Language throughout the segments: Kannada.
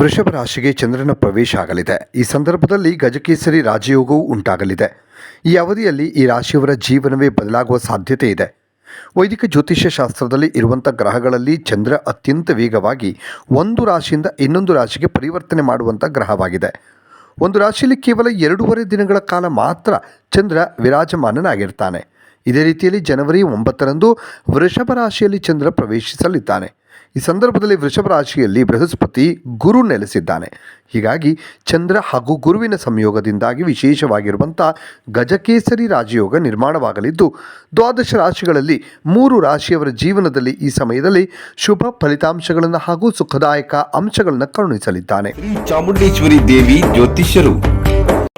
ವೃಷಭ ರಾಶಿಗೆ ಚಂದ್ರನ ಪ್ರವೇಶ ಆಗಲಿದೆ. ಈ ಸಂದರ್ಭದಲ್ಲಿ ಗಜಕೇಸರಿ ರಾಜಯೋಗವೂ ಉಂಟಾಗಲಿದೆ. ಈ ಅವಧಿಯಲ್ಲಿ ಈ ರಾಶಿಯವರ ಜೀವನವೇ ಬದಲಾಗುವ ಸಾಧ್ಯತೆ ಇದೆ. ವೈದಿಕ ಜ್ಯೋತಿಷ್ಯ ಶಾಸ್ತ್ರದಲ್ಲಿ ಇರುವಂಥ ಗ್ರಹಗಳಲ್ಲಿ ಚಂದ್ರ ಅತ್ಯಂತ ವೇಗವಾಗಿ ಒಂದು ರಾಶಿಯಿಂದ ಇನ್ನೊಂದು ರಾಶಿಗೆ ಪರಿವರ್ತನೆ ಮಾಡುವಂಥ ಗ್ರಹವಾಗಿದೆ. ಒಂದು ರಾಶಿಯಲ್ಲಿ ಕೇವಲ ಎರಡೂವರೆ ದಿನಗಳ ಕಾಲ ಮಾತ್ರ ಚಂದ್ರ ವಿರಾಜಮಾನನಾಗಿರ್ತಾನೆ. ಇದೇ ರೀತಿಯಲ್ಲಿ ಜನವರಿ ಒಂಬತ್ತರಂದು ವೃಷಭ ರಾಶಿಯಲ್ಲಿ ಚಂದ್ರ ಪ್ರವೇಶಿಸಲಿದ್ದಾನೆ. ಈ ಸಂದರ್ಭದಲ್ಲಿ ವೃಷಭ ರಾಶಿಯಲ್ಲಿ ಬೃಹಸ್ಪತಿ ಗುರು ನೆಲೆಸಿದ್ದಾನೆ. ಹೀಗಾಗಿ ಚಂದ್ರ ಹಾಗೂ ಗುರುವಿನ ಸಂಯೋಗದಿಂದಾಗಿ ವಿಶೇಷವಾಗಿರುವಂಥ ಗಜಕೇಸರಿ ರಾಜಯೋಗ ನಿರ್ಮಾಣವಾಗಲಿದ್ದು, ದ್ವಾದಶ ರಾಶಿಗಳಲ್ಲಿ ಮೂರು ರಾಶಿಯವರ ಜೀವನದಲ್ಲಿ ಈ ಸಮಯದಲ್ಲಿ ಶುಭ ಫಲಿತಾಂಶಗಳನ್ನು ಹಾಗೂ ಸುಖದಾಯಕ ಅಂಶಗಳನ್ನು ಕರುಣಿಸಲಿದ್ದಾನೆ. ಚಾಮುಂಡೇಶ್ವರಿ ದೇವಿ ಜ್ಯೋತಿಷ್ಯರು.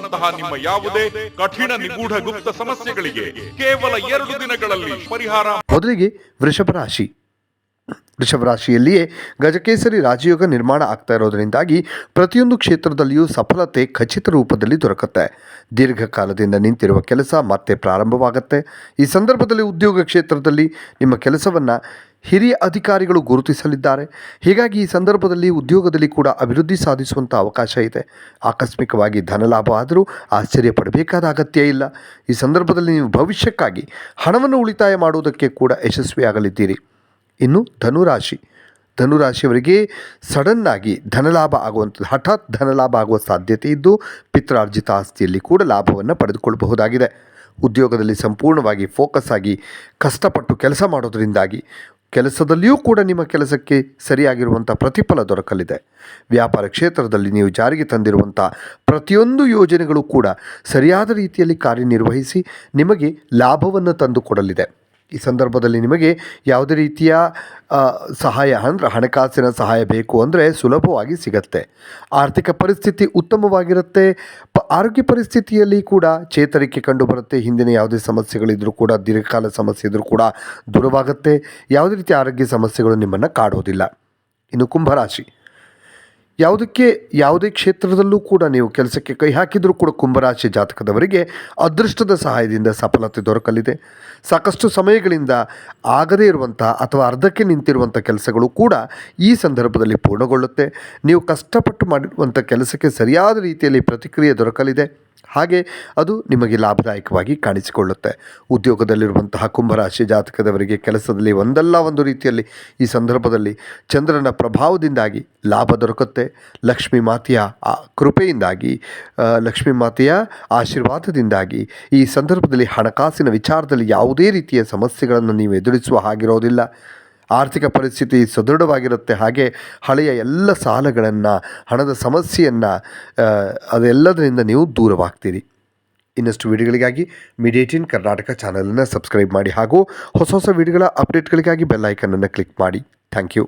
ವಶೀಕರಣದಂತಹ ನಿಮ್ಮ ಯಾವುದೇ ಕಠಿಣ ನಿಗೂಢ ಗುಪ್ತ ಸಮಸ್ಯೆಗಳಿಗೆ ಕೇವಲ ಎರಡು ದಿನಗಳಲ್ಲಿ ಪರಿಹಾರ. ಮೊದಲಿಗೆ ವೃಷಭ ರಾಶಿ. ವೃಷಭ ರಾಶಿಯಲ್ಲಿಯೇ ಗಜಕೇಸರಿ ರಾಜಯೋಗ ನಿರ್ಮಾಣ ಆಗ್ತಾ ಇರೋದರಿಂದಾಗಿ ಪ್ರತಿಯೊಂದು ಕ್ಷೇತ್ರದಲ್ಲಿಯೂ ಸಫಲತೆ ಖಚಿತ ರೂಪದಲ್ಲಿ ದೊರಕುತ್ತೆ. ದೀರ್ಘಕಾಲದಿಂದ ನಿಂತಿರುವ ಕೆಲಸ ಮತ್ತೆ ಪ್ರಾರಂಭವಾಗುತ್ತೆ. ಈ ಸಂದರ್ಭದಲ್ಲಿ ಉದ್ಯೋಗ ಕ್ಷೇತ್ರದಲ್ಲಿ ನಿಮ್ಮ ಕೆಲಸವನ್ನು ಹಿರಿಯ ಅಧಿಕಾರಿಗಳು ಗುರುತಿಸಲಿದ್ದಾರೆ. ಹೀಗಾಗಿ ಈ ಸಂದರ್ಭದಲ್ಲಿ ಉದ್ಯೋಗದಲ್ಲಿ ಕೂಡ ಅಭಿವೃದ್ಧಿ ಸಾಧಿಸುವಂಥ ಅವಕಾಶ ಇದೆ. ಆಕಸ್ಮಿಕವಾಗಿ ಧನಲಾಭ ಆದರೂ ಆಶ್ಚರ್ಯ ಪಡಬೇಕಾದ ಅಗತ್ಯ ಇಲ್ಲ. ಈ ಸಂದರ್ಭದಲ್ಲಿ ನೀವು ಭವಿಷ್ಯಕ್ಕಾಗಿ ಹಣವನ್ನು ಉಳಿತಾಯ ಮಾಡುವುದಕ್ಕೆ ಕೂಡ ಯಶಸ್ವಿಯಾಗಲಿದ್ದೀರಿ. ಇನ್ನು ಧನುರಾಶಿ. ಧನುರಾಶಿಯವರಿಗೆ ಸಡನ್ನಾಗಿ ಧನಲಾಭ ಆಗುವಂಥದ್ದು, ಹಠಾತ್ ಧನಲಾಭ ಆಗುವ ಸಾಧ್ಯತೆ ಇದ್ದು ಪಿತ್ರಾರ್ಜಿತ ಆಸ್ತಿಯಲ್ಲಿ ಕೂಡ ಲಾಭವನ್ನು ಪಡೆದುಕೊಳ್ಳಬಹುದಾಗಿದೆ. ಉದ್ಯೋಗದಲ್ಲಿ ಸಂಪೂರ್ಣವಾಗಿ ಫೋಕಸ್ ಆಗಿ ಕಷ್ಟಪಟ್ಟು ಕೆಲಸ ಮಾಡೋದರಿಂದಾಗಿ ಕೆಲಸದಲ್ಲಿಯೂ ಕೂಡ ನಿಮ್ಮ ಕೆಲಸಕ್ಕೆ ಸರಿಯಾಗಿರುವಂಥ ಪ್ರತಿಫಲ ದೊರಕಲಿದೆ. ವ್ಯಾಪಾರ ಕ್ಷೇತ್ರದಲ್ಲಿ ನೀವು ಜಾರಿಗೆ ತಂದಿರುವಂಥ ಪ್ರತಿಯೊಂದು ಯೋಜನೆಗಳು ಕೂಡ ಸರಿಯಾದ ರೀತಿಯಲ್ಲಿ ಕಾರ್ಯನಿರ್ವಹಿಸಿ ನಿಮಗೆ ಲಾಭವನ್ನು ತಂದುಕೊಡಲಿದೆ. ಈ ಸಂದರ್ಭದಲ್ಲಿ ನಿಮಗೆ ಯಾವುದೇ ರೀತಿಯ ಸಹಾಯ, ಅಂದರೆ ಹಣಕಾಸಿನ ಸಹಾಯ ಬೇಕು ಅಂದರೆ ಸುಲಭವಾಗಿ ಸಿಗತ್ತೆ. ಆರ್ಥಿಕ ಪರಿಸ್ಥಿತಿ ಉತ್ತಮವಾಗಿರುತ್ತೆ. ಪ, ಆರೋಗ್ಯ ಪರಿಸ್ಥಿತಿಯಲ್ಲಿ ಕೂಡ ಚೇತರಿಕೆ ಕಂಡುಬರುತ್ತೆ. ಹಿಂದಿನ ಯಾವುದೇ ಸಮಸ್ಯೆಗಳಿದ್ದರೂ ಕೂಡ, ದೀರ್ಘಕಾಲ ಸಮಸ್ಯೆ ಇದ್ದರೂ ಕೂಡ ದೂರವಾಗುತ್ತೆ. ಯಾವುದೇ ರೀತಿಯ ಆರೋಗ್ಯ ಸಮಸ್ಯೆಗಳು ನಿಮ್ಮನ್ನು ಕಾಡೋದಿಲ್ಲ. ಇನ್ನು ಕುಂಭರಾಶಿ. ಯಾವುದಕ್ಕೆ ಯಾವುದೇ ಕ್ಷೇತ್ರದಲ್ಲೂ ಕೂಡ ನೀವು ಕೆಲಸಕ್ಕೆ ಕೈ ಹಾಕಿದರೂ ಕೂಡ ಕುಂಭರಾಶಿ ಜಾತಕದವರಿಗೆ ಅದೃಷ್ಟದ ಸಹಾಯದಿಂದ ಸಫಲತೆ ದೊರಕಲಿದೆ. ಸಾಕಷ್ಟು ಸಮಯಗಳಿಂದ ಆಗದೇ ಇರುವಂಥ ಅಥವಾ ಅರ್ಧಕ್ಕೆ ನಿಂತಿರುವಂಥ ಕೆಲಸಗಳು ಕೂಡ ಈ ಸಂದರ್ಭದಲ್ಲಿ ಪೂರ್ಣಗೊಳ್ಳುತ್ತೆ. ನೀವು ಕಷ್ಟಪಟ್ಟು ಮಾಡಿರುವಂಥ ಕೆಲಸಕ್ಕೆ ಸರಿಯಾದ ರೀತಿಯಲ್ಲಿ ಪ್ರತಿಕ್ರಿಯೆ ದೊರಕಲಿದೆ. ಹಾಗೆ ಅದು ನಿಮಗೆ ಲಾಭದಾಯಕವಾಗಿ ಕಾಣಿಸಿಕೊಳ್ಳುತ್ತೆ. ಉದ್ಯೋಗದಲ್ಲಿರುವಂತಹ ಕುಂಭರಾಶಿ ಜಾತಕದವರಿಗೆ ಕೆಲಸದಲ್ಲಿ ಒಂದಲ್ಲ ಒಂದು ರೀತಿಯಲ್ಲಿ ಈ ಸಂದರ್ಭದಲ್ಲಿ ಚಂದ್ರನ ಪ್ರಭಾವದಿಂದಾಗಿ ಲಾಭ ದೊರಕುತ್ತೆ. ಲಕ್ಷ್ಮೀ ಮಾತೆಯ ಕೃಪೆಯಿಂದಾಗಿ ಲಕ್ಷ್ಮೀ ಮಾತೆಯ ಆಶೀರ್ವಾದದಿಂದಾಗಿ ಈ ಸಂದರ್ಭದಲ್ಲಿ ಹಣಕಾಸಿನ ವಿಚಾರದಲ್ಲಿ ಯಾವುದೇ ರೀತಿಯ ಸಮಸ್ಯೆಗಳನ್ನು ನೀವು ಎದುರಿಸುವ ಹಾಗಿರೋದಿಲ್ಲ. ಆರ್ಥಿಕ ಪರಿಸ್ಥಿತಿ ಸದೃಢವಾಗಿರುತ್ತೆ. ಹಾಗೆ ಹಳೆಯ ಎಲ್ಲ ಸಾಲಗಳನ್ನು, ಹಣದ ಸಮಸ್ಯೆಯನ್ನು ಅದೆಲ್ಲದರಿಂದ ನೀವು ದೂರವಾಗ್ತೀರಿ. ಇನ್ನಷ್ಟು ವಿಡಿಯೋಗಳಿಗಾಗಿ ಇನ್ ಕರ್ನಾಟಕ ಚಾನಲನ್ನು ಸಬ್ಸ್ಕ್ರೈಬ್ ಮಾಡಿ ಹಾಗೂ ಹೊಸ ಹೊಸ ವಿಡಿಯೋಗಳ ಅಪ್ಡೇಟ್ಗಳಿಗಾಗಿ ಬೆಲ್ ಐಕನನ್ನು ಕ್ಲಿಕ್ ಮಾಡಿ. Thank you.